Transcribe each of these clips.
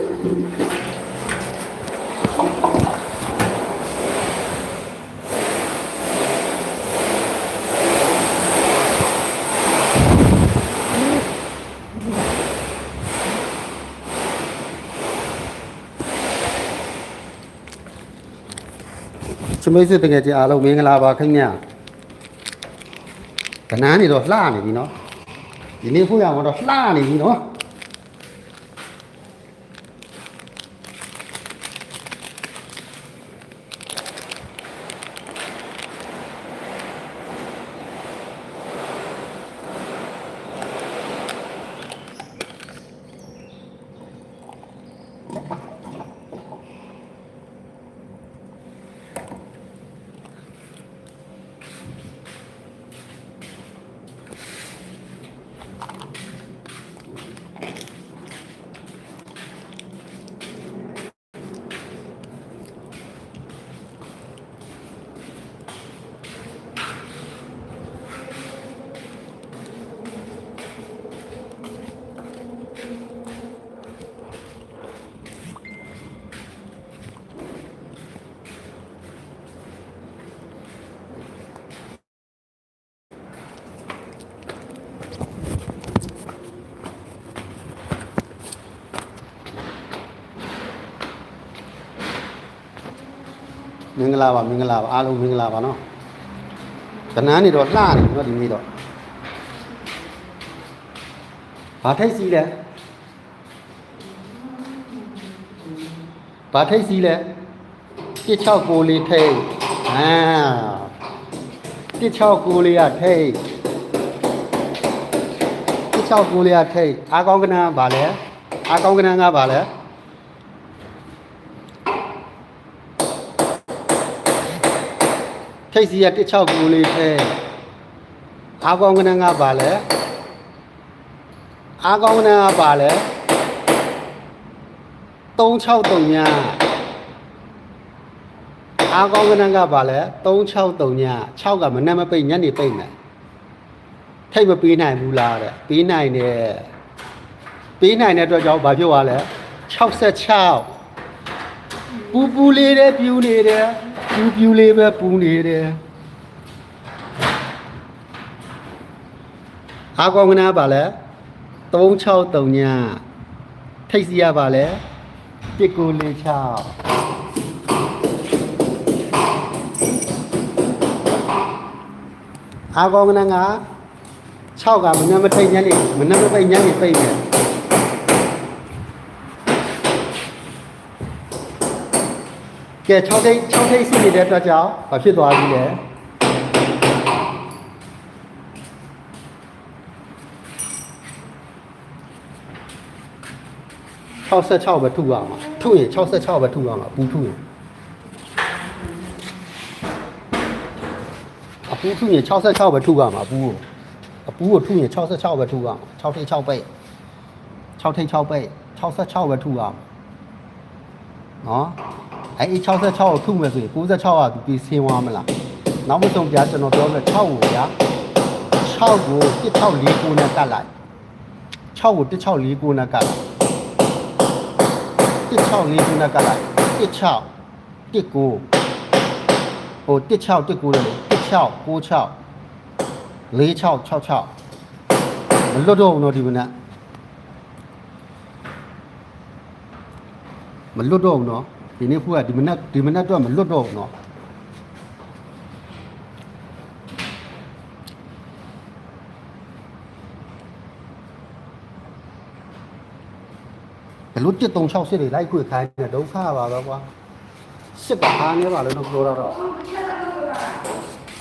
ချမိတ်ဆွေတကယ်ကြီးအားလုံးမင်္ဂလာပါခင်ဗျာကနန်းနေတော့လှနေပြီနော်ဒီနေ့ဖို့ရမှာတော့လှနေပြီနော် မင်္ဂလာပါမင်္ဂလာပါအားလုံးမင်္ဂလာပါနော်ကနန်းနေတော့လှနေနော်ဒီနေ့တော့ဘာထိတ်စီလဲဘာထိတ်စီလဲ169လေးထိတ်ဟာ169လေးကထိတ်169လေးကထိတ်အားကောင်းကနန်းကဘာလဲအားကောင်းကနန်းကဘာလဲ169 စီရတစ်ချောက်ကူလေးထဲအာကောင်းကနန်းကပါလဲအာကောင်းကနန်းကပါလဲ363ညအာကောင်းကနန်းကပါလဲ363ည6ကမနဲ့မပိတ်ညနေပိတ်နေထိတ်မပေးနိုင်ဘူးလားတဲ့ပေးနိုင်တယ်ပေးနိုင်တဲ့အတွက်ကြောင့်ဘာဖြစ်သွားလဲ66ပူပူလေးတဲ့ပြူနေတယ် ပြူပြူလေးပဲပူနေတယ်အာကောင်းကနာပါလဲ363ညထိတ်စီရပါလဲ1946အာကောင်းကနာက6ကမနမထိတ်ညနေမနမပိတ်ညနေပိတ်တယ် ကဲ6ထိပ်6ထိပ်စီနေတဲ့အတွက်ကြောင့်ဘာဖြစ်သွားပြီလဲ66ပဲထုရမှာထုရင်66ပဲထုရမှာဘူးထုရင်အပူထုရင်66ပဲထုရမှာဘူးကိုအပူကိုထုရင်66ပဲထုရမှာ6ထိပ်6ပိတ်6ထိပ်6ပိတ်66ပဲထုရမှာနော် အဲအဲ့66ကိုထုမယ်ဆိုရင်96ကသူပြီးဆင်းသွားမလားနောက်မဆုံးပြကျွန်တော်ပြောမယ်6ကိုဗျာ6ကို1649နဲ့ကတ်လိုက်6ကို1649နဲ့ကတ်လိုက်1649နဲ့ကတ်လိုက်16 19ဟို16 19လေ16 96 46 66မလွတ်တော့ဘူးနော်ဒီမနက်မလွတ်တော့ဘူးနော် ဒီနေ့ဖူးကဒီမနက်ဒီမနက်တော့မလွတ်တော့ဘူးနော်ဘလို့136စစ်တွေလိုက်ခွေခိုင်းနေဒုက္ခပါပဲကွာစစ်ကအားနေပါလို့တော့ပြောတော့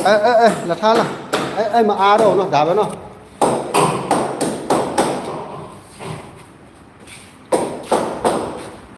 အဲအဲအဲလက်ထားလားအဲအဲမအားတော့နော်ဒါပဲနော်